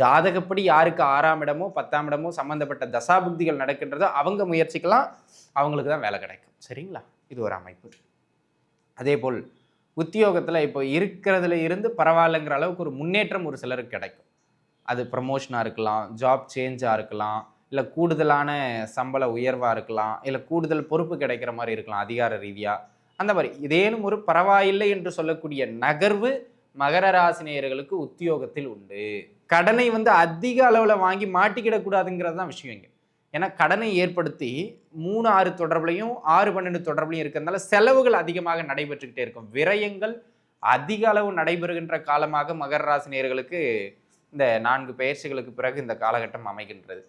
ஜாதகப்படி யாருக்கு ஆறாம் இடமோ பத்தாம் இடமோ சம்மந்தப்பட்ட தசாபுக்திகள் நடக்கின்றதோ அவங்க முயற்சிக்கலாம் அவங்களுக்கு தான் வேலை கிடைக்கும். சரிங்களா? இது ஒரு அமைப்பு. அதே போல் உத்தியோகத்தில் இப்போ இருக்கிறதுல இருந்து பரவாயில்லைங்கிற அளவுக்கு ஒரு முன்னேற்றம் ஒரு சிலருக்கு கிடைக்கும். அது ப்ரமோஷனாக இருக்கலாம் ஜாப் சேஞ்சாக இருக்கலாம் இல்லை கூடுதலான சம்பள உயர்வாக இருக்கலாம் இல்லை கூடுதல் பொறுப்பு கிடைக்கிற மாதிரி இருக்கலாம் அதிகார ரீதியாக அந்த மாதிரி இதேனும் ஒரு பரவாயில்லை என்று சொல்லக்கூடிய நகர்வு மகர ராசினியர்களுக்கு உத்தியோகத்தில் உண்டு. கடனை வந்து அதிக அளவில் வாங்கி மாட்டிக்கிடக்கூடாதுங்கிறது தான் விஷயம் இங்கே. ஏன்னா கடனை ஏற்படுத்தி மூணு ஆறு தொடர்புலையும் ஆறு பன்னெண்டு தொடர்புலையும் இருக்கிறதுனால செலவுகள் அதிகமாக நடைபெற்றுக்கிட்டே இருக்கும். விரயங்கள் அதிக அளவு நடைபெறுகின்ற காலமாக மகர ராசினியர்களுக்கு இந்த நான்கு பயிற்சிகளுக்கு பிறகு இந்த காலகட்டம் அமைகின்றது.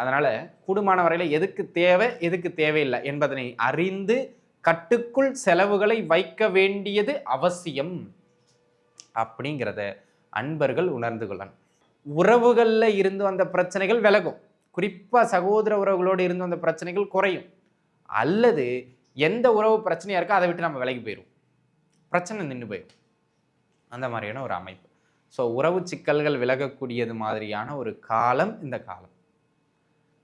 அதனால் கூடுமான வரையில் எதுக்கு தேவை எதுக்கு தேவையில்லை என்பதனை அறிந்து கட்டுக்குள் செலவுகளை வைக்க வேண்டியது அவசியம் அப்படிங்கிறத அன்பர்கள் உணர்ந்து கொள்ளணும். உறவுகளில் இருந்து வந்த பிரச்சனைகள் விலகும். குறிப்பாக சகோதர உறவுகளோடு இருந்து வந்த பிரச்சனைகள் குறையும். அல்லது எந்த உறவு பிரச்சனையாக இருக்கோ அதை விட்டு நம்ம விலகி போயிடும் பிரச்சனை நின்று போயிடும் அந்த மாதிரியான ஒரு அமைப்பு. ஸோ உறவு சிக்கல்கள் விலகக்கூடியது மாதிரியான ஒரு காலம் இந்த காலம்.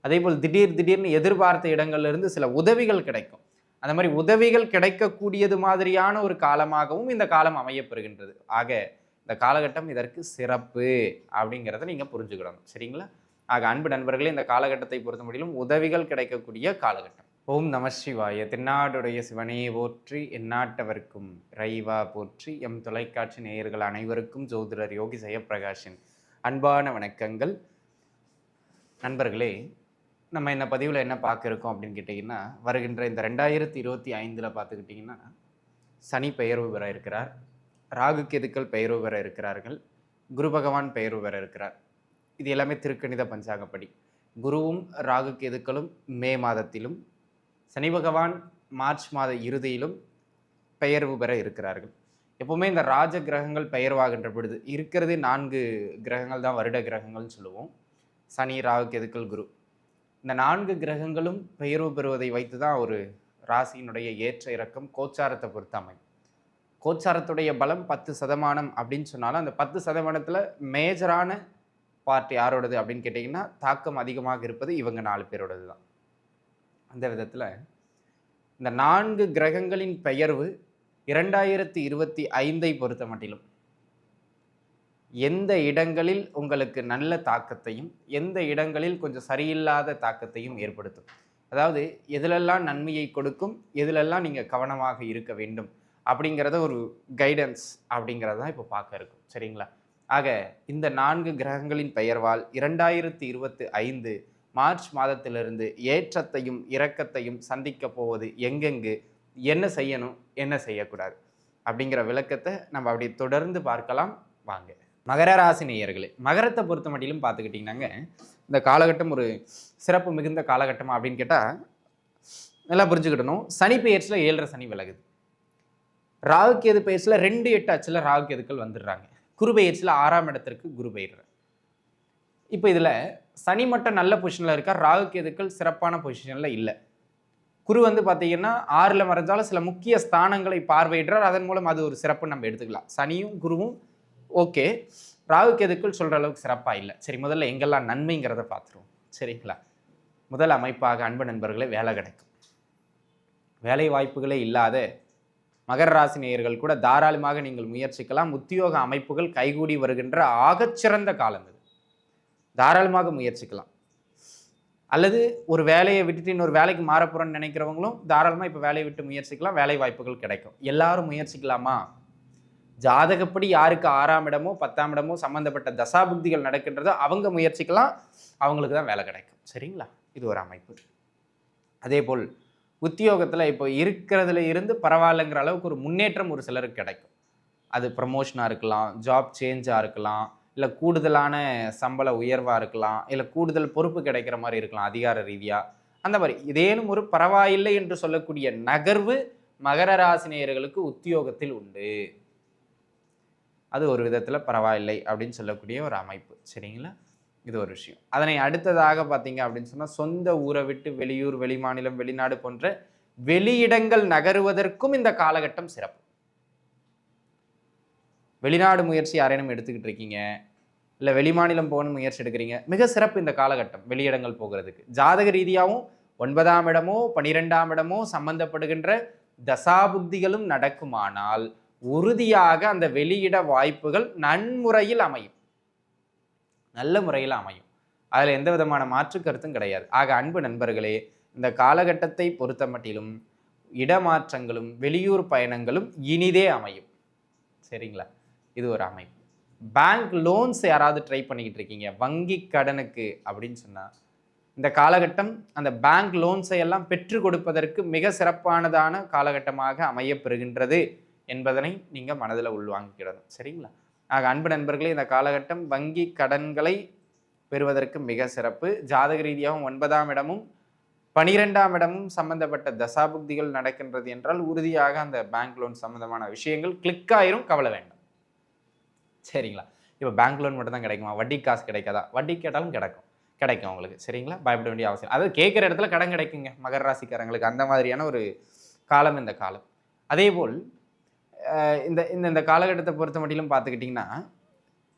அதே போல் திடீர் திடீர்னு எதிர்பார்த்த இடங்கள்லேருந்து சில உதவிகள் கிடைக்கும். அந்த மாதிரி உதவிகள் கிடைக்கக்கூடியது மாதிரியான ஒரு காலமாகவும் இந்த காலம் அமையப்பெறுகின்றது ஆக இந்த காலகட்டம் இதற்கு சிறப்பு அப்படிங்கிறத நீங்கள் புரிஞ்சுக்கிடணும் சரிங்களா? ஆக அன்பு நண்பர்களே இந்த காலகட்டத்தை பொறுத்த முடியும் உதவிகள் கிடைக்கக்கூடிய காலகட்டம். ஓம் நம சிவாய. தென்னாடுடைய சிவனையை போற்றி எந்நாட்டவர்க்கும் ரைவா போற்றி எம் தொலைக்காட்சி நேயர்கள் அனைவருக்கும் ஜோதிடர் யோகி ஜெயப்பிரகாஷின் அன்பான வணக்கங்கள். நண்பர்களே நம்ம இந்த பதிவில் என்ன பார்க்குறோம் அப்படின்னு கேட்டிங்கன்னா வருகின்ற இந்த ரெண்டாயிரத்தி இருபத்தி ஐந்தில் பார்த்துக்கிட்டிங்கன்னா சனி பெயர்வு பெற இருக்கிறார். ராகு கேதுக்கள் பெயர்வு பெற இருக்கிறார்கள். குரு பகவான் பெயர்வு பெற இருக்கிறார். இது எல்லாமே திருக்கணித பஞ்சாங்கப்படி. குருவும் ராகு கேதுக்களும் மே மாதத்திலும் சனி பகவான் மார்ச் மாத இறுதியிலும் பெயர்வு பெற இருக்கிறார்கள். எப்போவுமே இந்த ராஜ கிரகங்கள் பெயர்வாகின்ற பொழுது இருக்கிறதே நான்கு கிரகங்கள் தான் வருட கிரகங்கள்னு சொல்லுவோம். சனி ராகு கேதுக்கள் குரு. இந்த நான்கு கிரகங்களும் பெயர்வு பெறுவதை வைத்து தான் ஒரு ராசியினுடைய ஏற்ற இறக்கம் கோச்சாரத்தை பொறுத்து அமையும். கோச்சாரத்துடைய பலம் பத்து சதமானம் அப்படின்னு சொன்னாலும் அந்த பத்து சதமானத்தில் மேஜரான பார்ட் யாரோடது அப்படின்னு கேட்டிங்கன்னா தாக்கம் அதிகமாக இருப்பது இவங்க நாலு பேரோடது தான் அந்த விதத்தில் இந்த நான்கு கிரகங்களின் பெயர்வு இரண்டாயிரத்தி இருபத்தி ஐந்தை பொறுத்த மட்டிலும் எந்த இடங்களில் உங்களுக்கு நல்ல தாக்கத்தையும் எந்த இடங்களில் கொஞ்சம் சரியில்லாத தாக்கத்தையும் ஏற்படுத்தும். அதாவது எதிலெல்லாம் நன்மையை கொடுக்கும் எதிலெல்லாம் நீங்கள் கவனமாக இருக்க வேண்டும் அப்படிங்கிறத ஒரு கைடன்ஸ் அப்படிங்கிறது தான் இப்போ பார்க்க இருக்கும். சரிங்களா? ஆக இந்த நான்கு கிரகங்களின் பெயர்வால் இரண்டாயிரத்தி இருபத்தி ஐந்து மார்ச் மாதத்திலிருந்து ஏற்றத்தையும் இரக்கத்தையும் சந்திக்க போவது எங்கெங்கு என்ன செய்யணும் என்ன செய்யக்கூடாது அப்படிங்கிற விளக்கத்தை நம்ம அப்படி தொடர்ந்து பார்க்கலாம். வாங்க. மகர ராசி நேயர்களே மகரத்தை பொறுத்த மட்டிலும் பார்த்துக்கிட்டிங்கன்னாங்க இந்த காலகட்டம் ஒரு சிறப்பு மிகுந்த காலகட்டம் அப்படின்னு கேட்டால் நல்லா புரிஞ்சுக்கிடணும். சனி பெயர்ச்சியில் ஏழரை சனி விலகுது. ராகு கேது பெயர்ச்சியில் ரெண்டு எட்டு அச்சில் ராகு கேதுக்கள் வந்துடுறாங்க. குரு பயிற்சியில் ஆறாம் இடத்திற்கு குரு பெயர்றார் இப்போ இதில் சனி மட்டும் நல்ல பொசிஷனில் இருக்கா? ராகு கேதுக்கள் சிறப்பான பொசிஷனில் இல்லை. குரு வந்து பார்த்தீங்கன்னா ஆறில் மறைஞ்சாலும் சில முக்கிய ஸ்தானங்களை பார்வையிடுறார். அதன் மூலம் அது ஒரு சிறப்பு நம்ம எடுத்துக்கலாம். சனியும் குருவும் ஓகே. ராகு கேதுக்கள் சொல்கிற அளவுக்கு சிறப்பாக இல்லை. சரி முதல்ல எங்கெல்லாம் நன்மைங்கிறத பார்த்துருவோம் சரிங்களா? முதல் அமைப்பாக அன்பு நண்பர்களே வேலை கிடைக்கும். வேலை வாய்ப்புகளே இல்லாத மகர ராசி நேயர்கள் கூட தாராளமாக நீங்கள் முயற்சிக்கலாம். உத்தியோக அமைப்புகள் கைகூடி வருகின்ற ஆகச்சிறந்த காலம் இது. தாராளமாக முயற்சிக்கலாம். அல்லது ஒரு வேலையை விட்டுட்டு இன்னொரு வேலைக்கு மாற நினைக்கிறவங்களும் தாராளமாக இப்போ வேலையை விட்டு முயற்சிக்கலாம். வேலை வாய்ப்புகள் கிடைக்கும். எல்லாரும் முயற்சிக்கலாமா? ஜாதகப்படி யாருக்கு ஆறாம் இடமோ பத்தாம் இடமோ சம்மந்தப்பட்ட தசாபுக்திகள் நடக்கின்றதோ அவங்க முயற்சிக்கலாம். அவங்களுக்கு தான் வேலை கிடைக்கும். சரிங்களா? இது ஒரு அமைப்பு. அதே போல் உத்தியோகத்தில் இப்போ இருக்கிறதுல இருந்து பரவாயில்லைங்கிற அளவுக்கு ஒரு முன்னேற்றம் ஒரு சிலருக்கு கிடைக்கும். அது ப்ரமோஷனாக இருக்கலாம் ஜாப் சேஞ்சாக இருக்கலாம் இல்லை கூடுதலான சம்பள உயர்வாக இருக்கலாம் இல்லை கூடுதல் பொறுப்பு கிடைக்கிற மாதிரி இருக்கலாம் அதிகார ரீதியாக அந்த மாதிரி இதேனும் ஒரு பரவாயில்லை என்று சொல்லக்கூடிய நகர்வு மகர ராசினியர்களுக்கு உத்தியோகத்தில் உண்டு. அது ஒரு விதத்தில் பரவாயில்லை அப்படின்னு சொல்லக்கூடிய ஒரு அமைப்பு. சரிங்களா? இது ஒரு விஷயம். அதனை அடுத்ததாக பார்த்தீங்க அப்படின்னு சொன்னால் சொந்த ஊரை விட்டு வெளியூர் வெளிமாநிலம் வெளிநாடு போன்ற வெளியிடங்கள் நகருவதற்கும் இந்த காலகட்டம் சிறப்பு. வெளிநாடு முயற்சி யாரேனும் எடுத்துக்கிட்டு இருக்கீங்க? இல்லை வெளிமாநிலம் போகணும்னு முயற்சி எடுக்கிறீங்க? மிக சிறப்பு இந்த காலகட்டம் வெளியிடங்கள் போகிறதுக்கு. ஜாதக ரீதியாகவும் ஒன்பதாம் இடமோ பனிரெண்டாம் இடமோ சம்பந்தப்படுகின்ற தசாபுக்திகளும் நடக்குமானால் உறுதியாக அந்த வெளியிட வாய்ப்புகள் நன்முறையில் அமையும். நல்ல முறையில் அமையும். அதில் எந்த விதமான மாற்று கருத்தும் கிடையாது. ஆக அன்பு நண்பர்களே இந்த காலகட்டத்தை பொறுத்த மட்டிலும் இடமாற்றங்களும் வெளியூர் பயணங்களும் இனிதே அமையும். சரிங்களா? இது ஒரு அமைப்பு. பேங்க் லோன்ஸ் யாராவது ட்ரை பண்ணிக்கிட்டு இருக்கீங்க வங்கி கடனுக்கு அப்படின்னு சொன்னால் இந்த காலகட்டம் அந்த பேங்க் லோன்ஸை எல்லாம் பெற்று கொடுப்பதற்கு மிக சிறப்பானதான காலகட்டமாக அமையப்பெறுகின்றது என்பதனை நீங்கள் மனதில் உள்வாங்கிக்கிடணும். சரிங்களா? ஆக அன்பு நண்பர்களே இந்த காலகட்டம் வங்கி கடன்களை பெறுவதற்கு மிக சிறப்பு. ஜாதக ரீதியாகவும் ஒன்பதாம் இடமும் பனிரெண்டாம் இடமும் சம்பந்தப்பட்ட தசாபுக்திகள் நடக்கின்றது என்றால் உறுதியாக அந்த பேங்க் லோன் சம்பந்தமான விஷயங்கள் கிளிக் ஆயிரும் கவலை வேண்டும். சரிங்களா? இப்போ பேங்க் லோன் மட்டும் தான் கிடைக்குமா? வட்டி காசு கிடைக்காதா? வட்டி கேட்டாலும் கிடைக்கும். கிடைக்கும் உங்களுக்கு. சரிங்களா? பயப்பட வேண்டிய அவசியம். அதாவது கேட்குற இடத்துல கடன் கிடைக்குங்க. மகர ராசிக்காரங்களுக்கு அந்த மாதிரியான ஒரு காலம் இந்த காலம். அதே போல் இந்த இந்த இந்த காலகட்டத்தை பொறுத்த மட்டிலும் பார்த்துக்கிட்டிங்கன்னா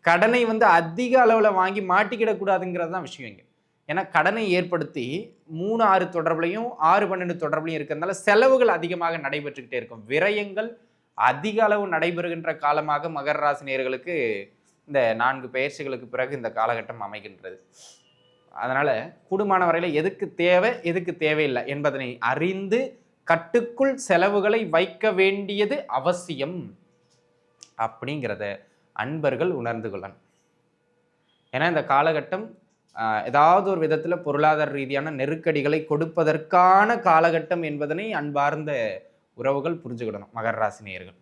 கடனை வந்து அதிக அளவில் வாங்கி மாட்டிக்கிடக்கூடாதுங்கிறது தான் விஷயம் இங்கே. ஏன்னா கடனை ஏற்படுத்தி மூணு ஆறு தொடர்புலையும் ஆறு பன்னெண்டு தொடர்புலையும் இருக்கிறதுனால செலவுகள் அதிகமாக நடைபெற்றுக்கிட்டே இருக்கும். விரயங்கள் அதிக அளவு நடைபெறுகின்ற காலமாக மகர ராசி நேர்களுக்கு இந்த நான்கு பயிற்சிகளுக்கு பிறகு இந்த காலகட்டம் அமைகின்றது. அதனால் கூடுமான வரையில் எதுக்கு தேவை எதுக்கு தேவையில்லை என்பதனை அறிந்து கட்டுக்குள் செலவுகளை வைக்க வேண்டியது அவசியம் அப்படிங்கிறத அன்பர்கள் உணர்ந்து கொள்ளணும். ஏன்னா இந்த காலகட்டம் ஏதாவது ஒரு விதத்தில் பொருளாதார ரீதியான நெருக்கடிகளை கொடுப்பதற்கான காலகட்டம் என்பதனை அன்பார்ந்த உறவுகள் புரிஞ்சுக்கிடணும் மகர ராசி நேயர்கள்.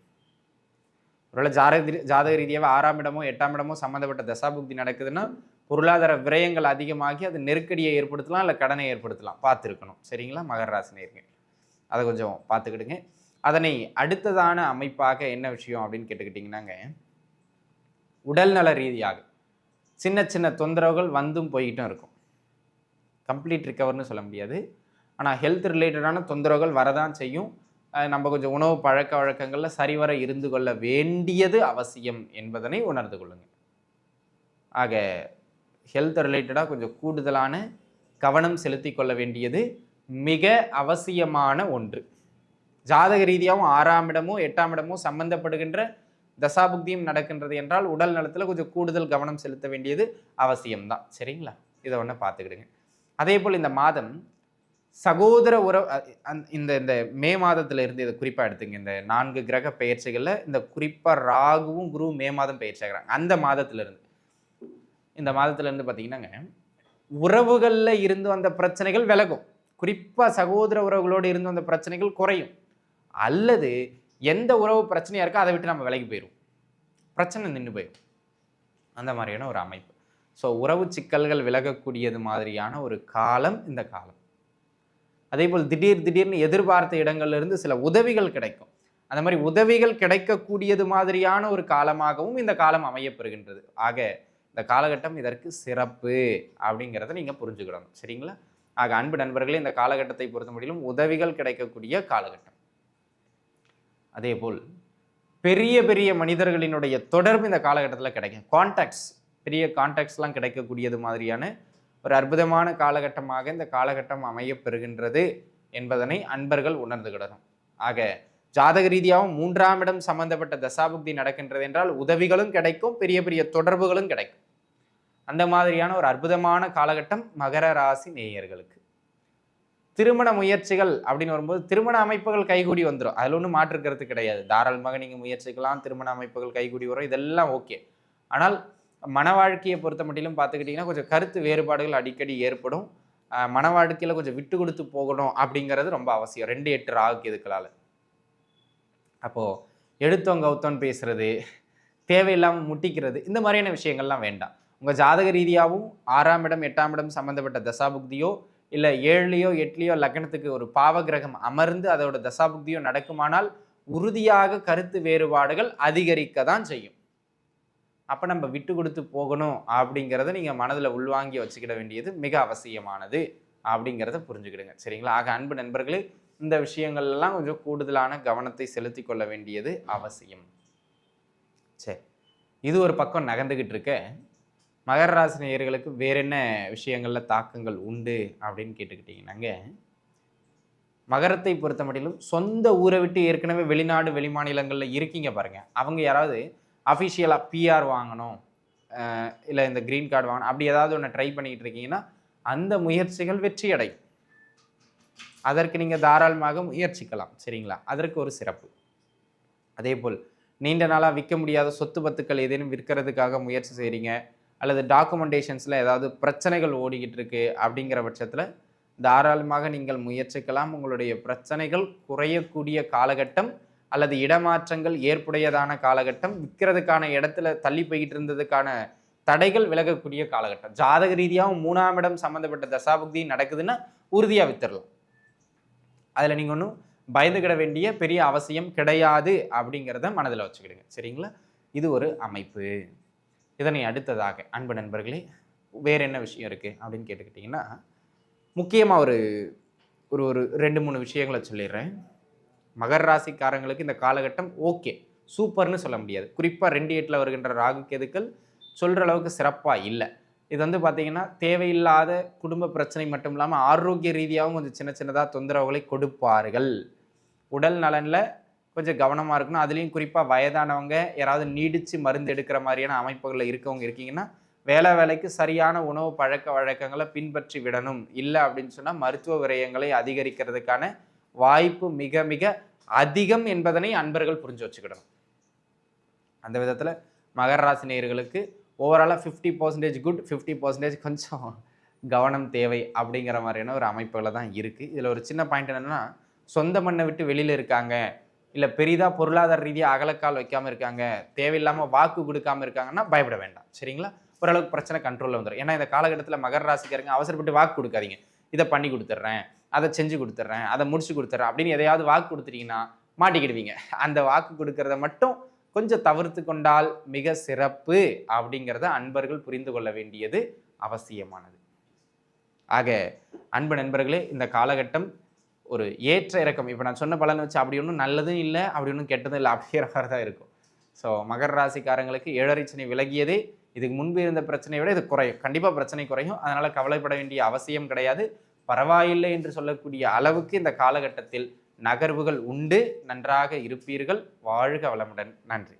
ஒருவேளை ஜாதக ஜாதக ரீதியாக ஆறாம் இடமோ எட்டாம் இடமோ சம்மந்தப்பட்ட தசாபுக்தி நடக்குதுன்னா பொருளாதார விரயங்கள் அதிகமாகி அது நெருக்கடியை ஏற்படுத்தலாம் இல்லை கடனை ஏற்படுத்தலாம். பார்த்துருக்கணும். சரிங்களா மகர ராசி அதை கொஞ்சம் பார்த்துக்கிடுங்க. அதனை அடுத்ததான அமைப்பாக என்ன விஷயம் அப்படின்னு கேட்டுக்கிட்டிங்கன்னாங்க. உடல்நல ரீதியாக சின்ன சின்ன தொந்தரவுகள் வந்தும் போய்கிட்டும் இருக்கும். கம்ப்ளீட் ரிக்கவர்னு சொல்ல முடியாது. ஆனால் ஹெல்த் ரிலேட்டடான தொந்தரவுகள் வரதான் செய்யும். நம்ம கொஞ்சம் உணவு பழக்க வழக்கங்களில் சரிவர இருந்து கொள்ள வேண்டியது அவசியம் என்பதனை உணர்ந்து கொள்ளுங்கள் ஆக ஹெல்த் ரிலேட்டடாக கொஞ்சம் கூடுதலான கவனம் செலுத்தி கொள்ள வேண்டியது மிக அவசியமான ஒன்று. ஜாதக ரீதியாகவும் ஆறாம் இடமோ எட்டாம் இடமோ சம்பந்தப்படுகின்ற தசாபுக்தியும் நடக்கின்றது என்றால் உடல் நலத்தில் கொஞ்சம் கூடுதல் கவனம் செலுத்த வேண்டியது அவசியம்தான். சரிங்களா? இதை ஒன்று பார்த்துக்கிடுங்க. அதே போல் இந்த மாதம் சகோதர உறவு அந்த- இந்த இந்த மே மாதத்தில் இருந்து இதை குறிப்பாக எடுத்துங்க. இந்த நான்கு கிரக பெயர்ச்சிகளில் இந்த குறிப்பாக ராகுவும் குரு மே மாதம் பயிற்சியாகிறாங்க அந்த மாதத்திலிருந்து இந்த மாதத்துலேருந்து பார்த்தீங்கன்னாங்க உறவுகளில் இருந்து வந்த பிரச்சனைகள் விலகும். குறிப்பாக சகோதர உறவுகளோடு இருந்த அந்த பிரச்சனைகள் குறையும். அல்லது எந்த உறவு பிரச்சனையாக இருக்கோ அதை விட்டு நம்ம விலகி போயிடும் பிரச்சனை நின்று போயிடும் அந்த மாதிரியான ஒரு அமைப்பு. ஸோ உறவு சிக்கல்கள் விலகக்கூடியது மாதிரியான ஒரு காலம் இந்த காலம். அதே போல் திடீர் திடீர்னு எதிர்பார்த்த இடங்கள்லேருந்து சில உதவிகள் கிடைக்கும். அந்த மாதிரி உதவிகள் கிடைக்கக்கூடியது மாதிரியான ஒரு காலமாகவும் இந்த காலம் அமையப்பெறுகின்றது. ஆக இந்த காலகட்டம் இதற்கு சிறப்பு அப்படிங்கிறத நீங்கள் புரிஞ்சுக்கிடணும். சரிங்களா? ஆக அன்பு நண்பர்களே இந்த காலகட்டத்தை பொறுத்த முடியலும் உதவிகள் கிடைக்கக்கூடிய காலகட்டம். அதே போல் பெரிய பெரிய மனிதர்களினுடைய தொடர்பு இந்த காலகட்டத்தில் கிடைக்கும். கான்டாக்ட்ஸ் பெரிய கான்டாக்ட்ஸ்லாம் கிடைக்கக்கூடியது மாதிரியான ஒரு அற்புதமான காலகட்டமாக இந்த காலகட்டம் அமையப்பெறுகின்றது என்பதனை அன்பர்கள் உணர்ந்துகிடணும். ஆக ஜாதக ரீதியாகவும் மூன்றாம் இடம் சம்பந்தப்பட்ட தசாபுக்தி நடக்கின்றது என்றால் உதவிகளும் கிடைக்கும் பெரிய பெரிய தொடர்புகளும் கிடைக்கும். அந்த மாதிரியான ஒரு அற்புதமான காலகட்டம் மகர ராசி நேயர்களுக்கு. திருமண முயற்சிகள் அப்படின்னு வரும்போது திருமண அமைப்புகள் கைகூடி வந்துடும் அதில் ஒன்றும் மாற்று கிடையாது. தாராளமாக நீங்கள் முயற்சிக்கலாம் திருமண அமைப்புகள் கைகூடி வரும். இதெல்லாம் ஓகே. ஆனால் மன வாழ்க்கையை பொறுத்த மட்டிலும் பார்த்துக்கிட்டிங்கன்னா கொஞ்சம் கருத்து வேறுபாடுகள் அடிக்கடி ஏற்படும். மன வாழ்க்கையில் கொஞ்சம் விட்டு கொடுத்து போகணும் அப்படிங்கிறது ரொம்ப அவசியம். ரெண்டு எட்டு ராகுக்கு இதுக்களால் அப்போது எடுத்தோம் கவுத்தோன்னு பேசுறது தேவையில்லாமல் முட்டிக்கிறது இந்த மாதிரியான விஷயங்கள்லாம் வேண்டாம். உங்கள் ஜாதக ரீதியாகவும் ஆறாம் இடம் எட்டாம் இடம் சம்மந்தப்பட்ட தசாபுக்தியோ இல்லை ஏழுலையோ எட்டுலையோ லக்னத்துக்கு ஒரு பாவகிரகம் அமர்ந்து அதோட தசாபுக்தியோ நடக்குமானால் உறுதியாக கருத்து வேறுபாடுகள் அதிகரிக்க தான் செய்யும். அப்போ நம்ம விட்டு கொடுத்து போகணும் அப்படிங்கிறத நீங்கள் மனதில் உள்வாங்கி வச்சுக்கிட வேண்டியது மிக அவசியமானது அப்படிங்கிறத புரிஞ்சுக்கிடுங்க. சரிங்களா? ஆக அன்பு நண்பர்களே இந்த விஷயங்கள் எல்லாம் கொஞ்சம் கூடுதலான கவனத்தை செலுத்தி கொள்ள வேண்டியது அவசியம். சரி. இது ஒரு பக்கம் நகர்ந்துக்கிட்டு இருக்க மகர ராசி நேயர்களுக்கு வேற என்ன விஷயங்கள்ல தாக்கங்கள் உண்டு அப்படின்னு கேட்டுக்கிட்டீங்கன்னாங்க? மகரத்தை பொறுத்த மட்டிலும் சொந்த ஊரை விட்டு ஏற்கனவே வெளிநாடு வெளிமாநிலங்களில் இருக்கீங்க பாருங்க. அவங்க யாராவது அஃபிஷியலாக பிஆர் வாங்கணும் இல்லை இந்த க்ரீன் கார்டு வாங்கணும் அப்படி ஏதாவது ஒன்று ட்ரை பண்ணிக்கிட்டு இருக்கீங்கன்னா அந்த முயற்சிகள் வெற்றி அடையும் அதற்கு நீங்கள் தாராளமாக முயற்சிக்கலாம் சரிங்களா? அதற்கு ஒரு சிறப்பு. அதே போல் நீண்ட நாளாக விற்க முடியாத சொத்து பத்துக்கள் ஏதேனும் விற்கிறதுக்காக முயற்சி செய்கிறீங்க அல்லது டாக்குமெண்டேஷன்ஸில் ஏதாவது பிரச்சனைகள் ஓடிக்கிட்டு இருக்கு அப்படிங்கிற பட்சத்தில் தாராளமாக நீங்கள் முயற்சிக்கலாம். உங்களுடைய பிரச்சனைகள் குறையக்கூடிய காலகட்டம் அல்லது இடமாற்றங்கள் ஏற்புடையதான காலகட்டம் விற்கிறதுக்கான இடத்துல தள்ளி போய்கிட்டு இருந்ததுக்கான தடைகள் விலகக்கூடிய காலகட்டம். ஜாதக ரீதியாகவும் மூணாம் இடம் சம்மந்தப்பட்ட தசாபுக்தி நடக்குதுன்னா உறுதியாக வித்துடலாம் அதில் நீங்கள் ஒன்றும் பயந்துகிட வேண்டிய பெரிய அவசியம் கிடையாது அப்படிங்கிறத மனதில் வச்சுக்கிடுங்க. சரிங்களா? இது ஒரு அமைப்பு. இதனை அடுத்ததாக அன்பு நண்பர்களே வேறு என்ன விஷயம் இருக்குது அப்படின்னு கேட்டுக்கிட்டிங்கன்னா முக்கியமாக ஒரு ஒரு ஒரு ரெண்டு மூணு விஷயங்களை சொல்லிடுறேன். மகர ராசிக்காரங்களுக்கு இந்த காலகட்டம் ஓகே சூப்பர்னு சொல்ல முடியாது. குறிப்பாக ரெண்டு எட்டில் வருகின்ற ராகு கேதுக்கள் சொல்கிற அளவுக்கு சிறப்பாக இல்லை. இது வந்து பார்த்திங்கன்னா தேவையில்லாத குடும்ப பிரச்சனை மட்டும் இல்லாமல் ஆரோக்கிய ரீதியாகவும் கொஞ்சம் சின்ன சின்னதாக தொந்தரவுகளை கொடுப்பார்கள். உடல் நலனில் கொஞ்சம் கவனமாக இருக்கணும். அதுலேயும் குறிப்பாக வயதானவங்க யாராவது நீடித்து மருந்து எடுக்கிற மாதிரியான அமைப்புகளில் இருக்கவங்க இருக்கீங்கன்னா வேலை வேலைக்கு சரியான உணவு பழக்க வழக்கங்களை பின்பற்றி விடணும். இல்லை அப்படின்னு சொன்னால் மருத்துவ விரயங்களை அதிகரிக்கிறதுக்கான வாய்ப்பு மிக மிக அதிகம் என்பதனை அன்பர்கள் புரிஞ்சு வச்சுக்கிடணும். அந்த விதத்தில் மகர ராசி நேயர்களுக்கு ஓவராலாக fifty percentage good fifty percentage கொஞ்சம் கவனம் தேவை அப்படிங்கிற மாதிரியான ஒரு அமைப்புகளை தான் இருக்குது இதில் ஒரு சின்ன பாயிண்ட் என்னென்னா சொந்த மண்ணை விட்டு வெளியில் இருக்காங்க. இல்லை பெரிதாக பொருளாதார ரீதியாக அகலக்கால் வைக்காமல் இருக்காங்க தேவையில்லாமல் வாக்கு கொடுக்காம இருக்காங்கன்னா பயப்பட வேண்டாம். சரிங்களா? ஓரளவுக்கு பிரச்சனை கண்ட்ரோலில் வந்துடும் ஏன்னா இந்த காலகட்டத்தில் மகர ராசிக்காரங்க அவசரப்பட்டு வாக்கு கொடுக்காதீங்க. இதை பண்ணி கொடுத்துட்றேன் அதை செஞ்சு கொடுத்துட்றேன் அதை முடிச்சு கொடுத்துட்றேன் அப்படின்னு எதையாவது வாக்கு கொடுத்துட்டீங்கன்னா மாட்டிக்கிடுவீங்க. அந்த வாக்கு கொடுக்கறத மட்டும் கொஞ்சம் தவிர்த்து கொண்டால் மிக சிறப்பு அப்படிங்கிறத அன்பர்கள் புரிந்து கொள்ள வேண்டியது அவசியமானது. ஆக அன்பு நண்பர்களே இந்த காலகட்டம் ஒரு ஏற்ற இறக்கம். இப்போ நான் சொன்ன பலன் வச்சு அப்படி ஒன்றும் நல்லதும் இல்லை அப்படி ஒன்றும் கெட்டதும் இல்லை அப்படிங்கிற மாதிரி தான் இருக்கும். ஸோ மகர ராசிக்காரங்களுக்கு ஏழரைச்சனை விலகியதே இதுக்கு முன்பு இருந்த பிரச்சனையை விட இது குறையும். கண்டிப்பாக பிரச்சனை குறையும். அதனால் கவலைப்பட வேண்டிய அவசியம் கிடையாது. பரவாயில்லை என்று சொல்லக்கூடிய அளவுக்கு இந்த காலகட்டத்தில் நகர்வுகள் உண்டு. நன்றாக இருப்பீர்கள். வாழ்க வளமுடன். நன்றி.